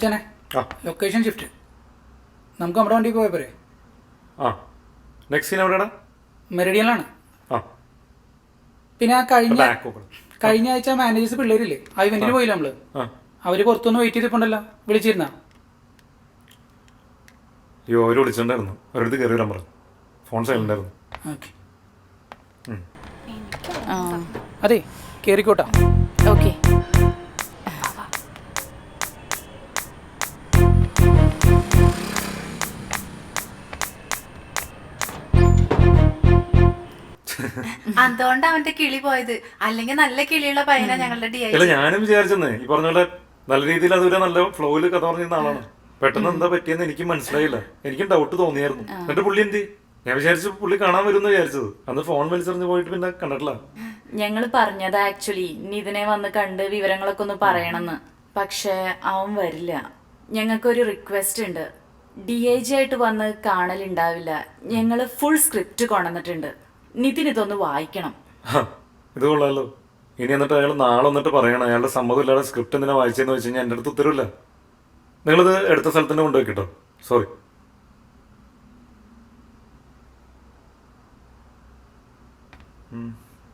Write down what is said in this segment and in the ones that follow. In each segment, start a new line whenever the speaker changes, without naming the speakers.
മച്ചാനെ location shift നമുക്ക് നമ്മുടെ വണ്ടി പോയ പോരെ.
ആ. നെക്സ്റ്റ് സീൻ എവിടെയാണ്?
മെറിഡിയനിലാണ്.
ആ.
പിന്നെ ആ കഴിഞ്ഞ കഴിഞ്ഞ ആഴ്ച മാനേജേഴ്സ് പിള്ളേരില്ലേ? ആ ഇവന്റിന് പോയില്ല നമ്മൾ?
ആ.
അവർ പുറത്തുനിന്ന് വെയിറ്റ് ചെയ്തിട്ടുണ്ടല്ലോ. വിളിച്ചിരുന്ന.
അയ്യോ അവർ വിളിച്ചിട്ടുണ്ടായിരുന്നു. അവരടുത്ത് കയറി വരാൻ പറഞ്ഞു. ഫോൺ
ഓക്കെ അതെ കേറിക്കോട്ടാ.
ഓക്കെ
അതുകൊണ്ട് അവന്റെ കിളി പോയത്. അല്ലെങ്കിൽ നല്ല കിളിയുള്ള പയ്യനാ ഞങ്ങളുടെ ഡി ഐ
അല്ല ഞാനും വിചാരിച്ചെന്നേ. ഈ പറഞ്ഞ പോലെ നല്ല രീതിയിൽ അതൊരു നല്ല ഫ്ലോയിൽ കഥ പറഞ്ഞിരുന്ന ആളാണ്. പെട്ടെന്ന് എന്താ പറ്റിയെന്ന് എനിക്ക് മനസ്സിലായില്ല. എനിക്കും ഡൗട്ട് തോന്നിയായിരുന്നു. എന്നിട്ട് പുള്ളി എന്ത് ഞാൻ വിചാരിച്ചു പുള്ളി കാണാൻ വരും വിചാരിച്ചത്. അന്ന് ഫോൺ വലിച്ചെറിഞ്ഞ് പോയിട്ട് പിന്നെ കണ്ടിട്ടില്ല.
ഞങ്ങൾ പറഞ്ഞത് ആക്ച്വലി നിതിനെ വന്ന് കണ്ട് വിവരങ്ങളൊക്കെ ഒന്ന് പറയണമെന്ന്. പക്ഷേ അവൻ വരില്ല. ഞങ്ങൾക്കൊരു റിക്വസ്റ്റ് ഉണ്ട്. ഡി ഐ ജി ആയിട്ട് വന്ന് കാണലുണ്ടാവില്ല. ഞങ്ങൾ ഫുൾ സ്ക്രിപ്റ്റ് കൊണ്ടുവന്നിട്ടുണ്ട്. നിതിൻ ഇതൊന്ന് വായിക്കണം.
ഇത് കൊള്ളാലോ. ഇനി എന്നിട്ട് അയാൾ നാളെ വന്നിട്ട് പറയണം. അയാളുടെ സമ്മതം ഇല്ലാതെ സ്ക്രിപ്റ്റ് എന്തിനാ വായിച്ചെന്ന് വെച്ച് കഴിഞ്ഞാൽ എന്റെ അടുത്ത് ഉത്തരവില്ല. നിങ്ങളിത് എടുത്ത സ്ഥലത്ത് തന്നെ കൊണ്ടുപോയി കേട്ടോ സോറി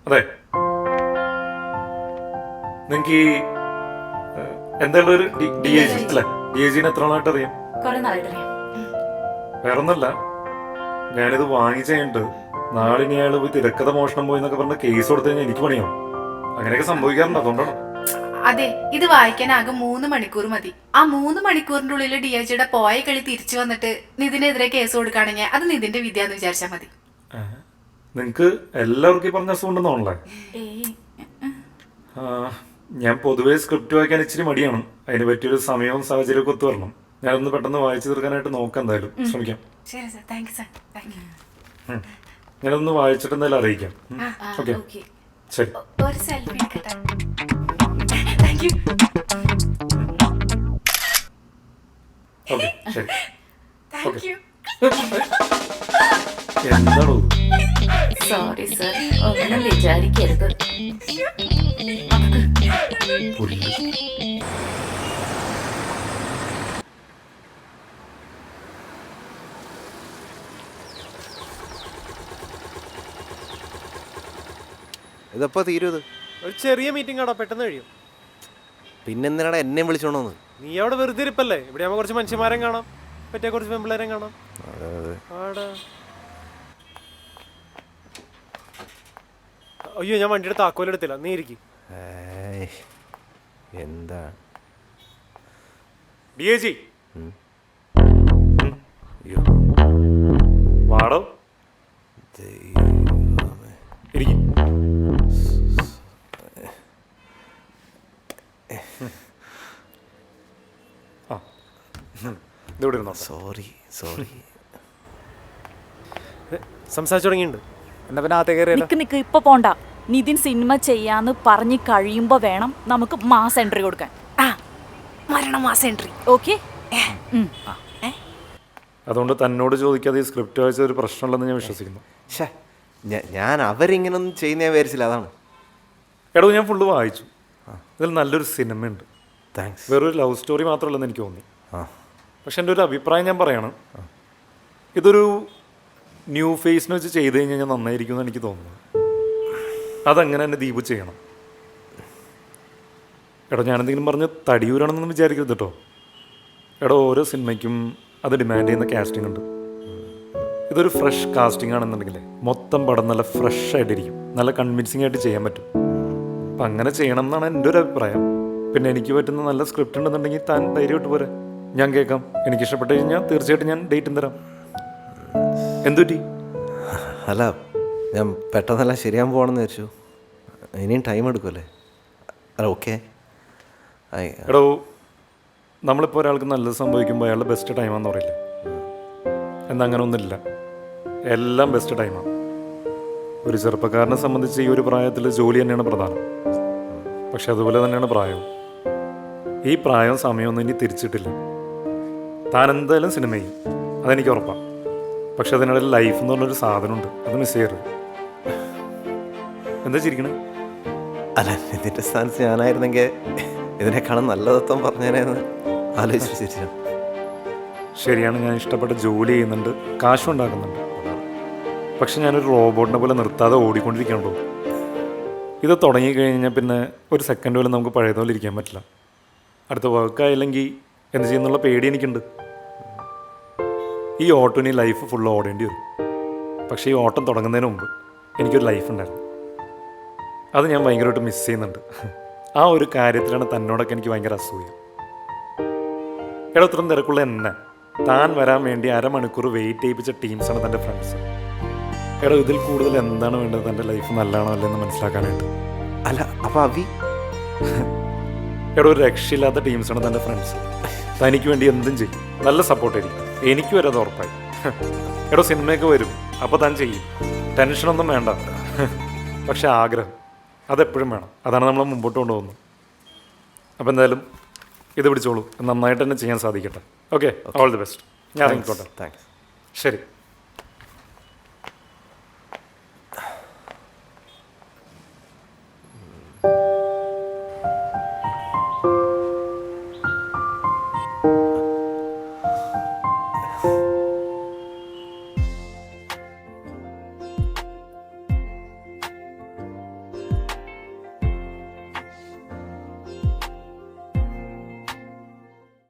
അതെ. നിങ്ങൾക്ക് ഈ എന്തായാലും ഒരു ഡി എ ജി അല്ലേ? ഡി എ ജിനെ എത്ര നാളായിട്ട് അറിയാം? വേറൊന്നല്ല. ഞാനിത് വാങ്ങിച്ചു കഴിഞ്ഞിട്ട് നാളെ അയാൾ അയാൾ പോയി തിരക്കഥ മോഷണം പോയി എന്നൊക്കെ പറഞ്ഞ കേസ് കൊടുത്തു കഴിഞ്ഞാൽ എനിക്ക് പണിയോ അങ്ങനെയൊക്കെ സംഭവിക്കാറുണ്ട് അതുകൊണ്ടാണ്.
അതെ ഇത് വായിക്കാൻ ആകെ മൂന്ന് മണിക്കൂർ മതി. ആ മൂന്ന് മണിക്കൂറിന്റെ ഉള്ളിൽ ഡി ഐ ജിയുടെ പോയ കളി തിരിച്ചു വന്നിട്ട് നിതിനെതിരെ കേസ് കൊടുക്കുകയാണെങ്കിൽ അത് നിതിന്റെ വിദ്യ എന്ന് വിചാരിച്ചാൽ മതി
നിങ്ങക്ക് എല്ലാവർക്കും പറഞ്ഞ അസുഖം ഉണ്ടെന്നാണല്ലേ ഞാൻ പൊതുവെ സ്ക്രിപ്റ്റ് വായിക്കാൻ ഇച്ചിരി മടിയാണ്. അതിന് പറ്റിയൊരു സമയവും സാഹചര്യവും ഒത്തു വരണം. ഞാനൊന്ന് പെട്ടെന്ന് വായിച്ചു തീർക്കാനായിട്ട് നോക്കാം എന്തായാലും. ശ്രമിക്കാം.
ശരി sir thank you sir thank you.
ഞാനൊന്ന് വായിച്ചിട്ട് എന്തായാലും അറിയിക്കാം ഓക്കെ.
ഓക്കെ.
ശരി.
ഒരു സെൽഫി എടുക്കട്ടെ. താങ്ക് യു
ഓക്കെ ശരി.
താങ്ക് യു
എന്താണോ
സോറി സർ ഒന്നും വിചാരിക്കരുത്.
പുല്ല്.
ഇതെപ്പോ തീരും ഇത്
ഒരു ചെറിയ മീറ്റിംഗ് ആടാ പെട്ടെന്ന് കഴിയും.
പിന്നെന്തിനാടാ എന്നെ വിളിച്ചോണോന്ന്?
നീ അവിടെ വെറുതെ ഇരിപ്പല്ലേ? ഇവിടെ ആകുമ്പോൾ കുറച്ച് മനുഷ്യന്മാരെയും കാണാം. പറ്റിയ കുറച്ച് പെമ്പിളേരെയും കാണാം. ആടാ. അയ്യോ ഞാൻ വണ്ടിയുടെ താക്കോലെടുത്തില്ല നീ ഇരിക്കും.
എന്താ?
D A G. വാടോ? ഇതിവിടെ ഇരുന്നോ
സോറി സോറി
സംസാരിച്ചു തുടങ്ങിയിട്ടുണ്ട്.
എന്നാ പിന്നെ അകത്തെ കയറിയല്ലോ.
നിക്ക് നിക്ക് ഇപ്പൊ പോണ്ട. നിതിൻ സിനിമ ചെയ്യാന്ന് പറഞ്ഞു കഴിയുമ്പോ വേണം നമുക്ക് മാസ് എൻട്രി കൊടുക്കാൻ.
ആ മരണം മാസ എൻട്രി
ഓക്കെ
അതുകൊണ്ട് തന്നോട് ചോദിക്കാതെ ഈ സ്ക്രിപ്റ്റ് വായിച്ച ഒരു പ്രശ്നമുണ്ടെന്ന് ഞാൻ വിശ്വസിക്കുന്നു.
ഞാൻ അവരിങ്ങനൊന്നും ചെയ്യുന്ന ഞാൻ വിചാരിച്ചില്ല അതാണ്.
എടോ ഞാൻ ഫുള്ള് വായിച്ചു. ഇതിൽ നല്ലൊരു സിനിമയുണ്ട്.
താങ്ക്സ്
വെറൊരു ലവ് സ്റ്റോറി മാത്രമല്ലെന്ന് എനിക്ക് തോന്നി.
ആ.
പക്ഷെ എന്റെ ഒരു അഭിപ്രായം ഞാൻ പറയാണ്. ഇതൊരു ന്യൂ ഫേസിന് വെച്ച് ചെയ്ത് കഴിഞ്ഞാൽ നന്നായിരിക്കും എന്ന് എനിക്ക് തോന്നുന്നു അതങ്ങനെ തന്നെ ദീപ് ചെയ്യണം? എടോ ഞാനെന്തെങ്കിലും പറഞ്ഞ് തടിയൂരാണെന്നൊന്നും വിചാരിക്കരുത് കേട്ടോ. എടോ ഓരോ സിനിമയ്ക്കും അത് ഡിമാൻഡ് ചെയ്യുന്ന കാസ്റ്റിംഗ് ഉണ്ട്. ഇതൊരു ഫ്രഷ് കാസ്റ്റിംഗ് ആണെന്നുണ്ടെങ്കിലേ മൊത്തം പടം നല്ല ഫ്രഷ് ആയിട്ടിരിക്കും. നല്ല കൺവിൻസിങ് ആയിട്ട് ചെയ്യാൻ പറ്റും. അപ്പം അങ്ങനെ ചെയ്യണം എന്നാണ് എന്റെ ഒരു അഭിപ്രായം. പിന്നെ എനിക്ക് പറ്റുന്ന നല്ല സ്ക്രിപ്റ്റ് ഉണ്ടെന്നുണ്ടെങ്കിൽ താൻ ധൈര്യമായിട്ട് പോരെ. ഞാൻ കേൾക്കാം. എനിക്ക് ഇഷ്ടപ്പെട്ട് കഴിഞ്ഞാൽ തീർച്ചയായിട്ടും ഞാൻ ഡേറ്റും തരാം. എന്തുറ്റി
അല്ല ഞാൻ പെട്ടെന്നല്ല ശരിയാൻ പോകണമെന്ന് വിചാരിച്ചു. ഇനിയും ടൈം എടുക്കുമല്ലേ അല്ല ഓക്കെ
എടോ നമ്മളിപ്പോൾ ഒരാൾക്ക് നല്ലത് സംഭവിക്കുമ്പോൾ അയാളുടെ ബെസ്റ്റ് ടൈമാണെന്ന് പറയില്ലേ? എന്നാ അങ്ങനെ ഒന്നുമില്ല. എല്ലാം ബെസ്റ്റ് ടൈമാണ് ഒരു ചെറുപ്പക്കാരനെ സംബന്ധിച്ച് ഈ ഒരു പ്രായത്തിൽ ജോലി തന്നെയാണ് പ്രധാനം. പക്ഷെ അതുപോലെ തന്നെയാണ് പ്രായവും. ഈ പ്രായവും സമയമൊന്നും ഇനി തിരിച്ചിട്ടില്ല. താൻ എന്തായാലും സിനിമ ചെയ്യും അതെനിക്ക് ഉറപ്പാണ് പക്ഷെ അതിനിടയിൽ ലൈഫ് എന്ന് പറഞ്ഞൊരു സാധനമുണ്ട്. അത് മിസ് ചെയ്യരുത്. എന്താ ചിരിക്കണേ?
അല്ല ഇതിന്റെ സ്ഥാനത്ത് ഞാനായിരുന്നെങ്കിൽ ഇതിനേക്കാളും നല്ല തത്വം പറഞ്ഞേനെന്ന് ആലോചിച്ച് ചിരിച്ചാ
ശരിയാണ് ഞാൻ ഇഷ്ടപ്പെട്ട ജോലി ചെയ്യുന്നുണ്ട്. കാശും ഉണ്ടാക്കുന്നുണ്ട്. പക്ഷെ ഞാനൊരു റോബോട്ടിനെ പോലെ നിർത്താതെ ഓടിക്കൊണ്ടിരിക്കണോ ഇത് തുടങ്ങിക്കഴിഞ്ഞാൽ പിന്നെ ഒരു സെക്കൻഡ് പോലും നമുക്ക് പഴയതുപോലെ ഇരിക്കാൻ പറ്റില്ല. അടുത്ത വർക്കായില്ലെങ്കിൽ എന്ത് ചെയ്യുന്നുള്ള പേടി എനിക്കുണ്ട്. ഈ ഓട്ടോന് ലൈഫ് ഫുൾ ഓടേണ്ടി വരും. പക്ഷേ ഈ ഓട്ടം തുടങ്ങുന്നതിന് മുമ്പ് എനിക്കൊരു ലൈഫ് ഉണ്ടായിരുന്നു. അത് ഞാൻ ഭയങ്കരമായിട്ട് മിസ് ചെയ്യുന്നുണ്ട്. ആ ഒരു കാര്യത്തിലാണ് തന്നോടൊക്കെ എനിക്ക് ഭയങ്കര അസൂയ. എടാ ഇത്രയും തിരക്കുള്ള എന്നെ. താൻ വരാൻ വേണ്ടി അരമണിക്കൂർ വെയിറ്റ് ചെയ്യിപ്പിച്ച ടീംസാണ് തന്റെ ഫ്രണ്ട്സ് എടാ ഇതിൽ കൂടുതൽ എന്താണ് വേണ്ടത് തന്റെ ലൈഫ് നല്ലതാണോ അല്ലെന്ന് മനസ്സിലാക്കാനായിട്ട്?
അല്ല അപ്പോൾ അവി
എടാ ഒരു രക്ഷയില്ലാത്ത ടീംസാണ് തന്റെ ഫ്രണ്ട്സ് തനിക്ക് വേണ്ടി എന്തും ചെയ്യും. നല്ല സപ്പോർട്ട് സപ്പോർട്ടായിരിക്കും എനിക്ക് വരെ അത് ഉറപ്പായി. എടോ സിനിമയൊക്കെ വരും. അപ്പോൾ താൻ ചെയ്യും. ടെൻഷനൊന്നും വേണ്ട. പക്ഷെ ആഗ്രഹം. അതെപ്പോഴും വേണം. അതാണ് നമ്മൾ മുമ്പോട്ട് കൊണ്ടുപോകുന്നത്. അപ്പോൾ എന്തായാലും ഇത് പിടിച്ചോളൂ. നന്നായിട്ട് തന്നെ ചെയ്യാൻ സാധിക്കട്ടെ. ഓക്കെ ഓൾ ദി ബെസ്റ്റ് ഞാൻ ഇറങ്ങിക്കോട്ടെ.
താങ്ക്സ്
ശരി.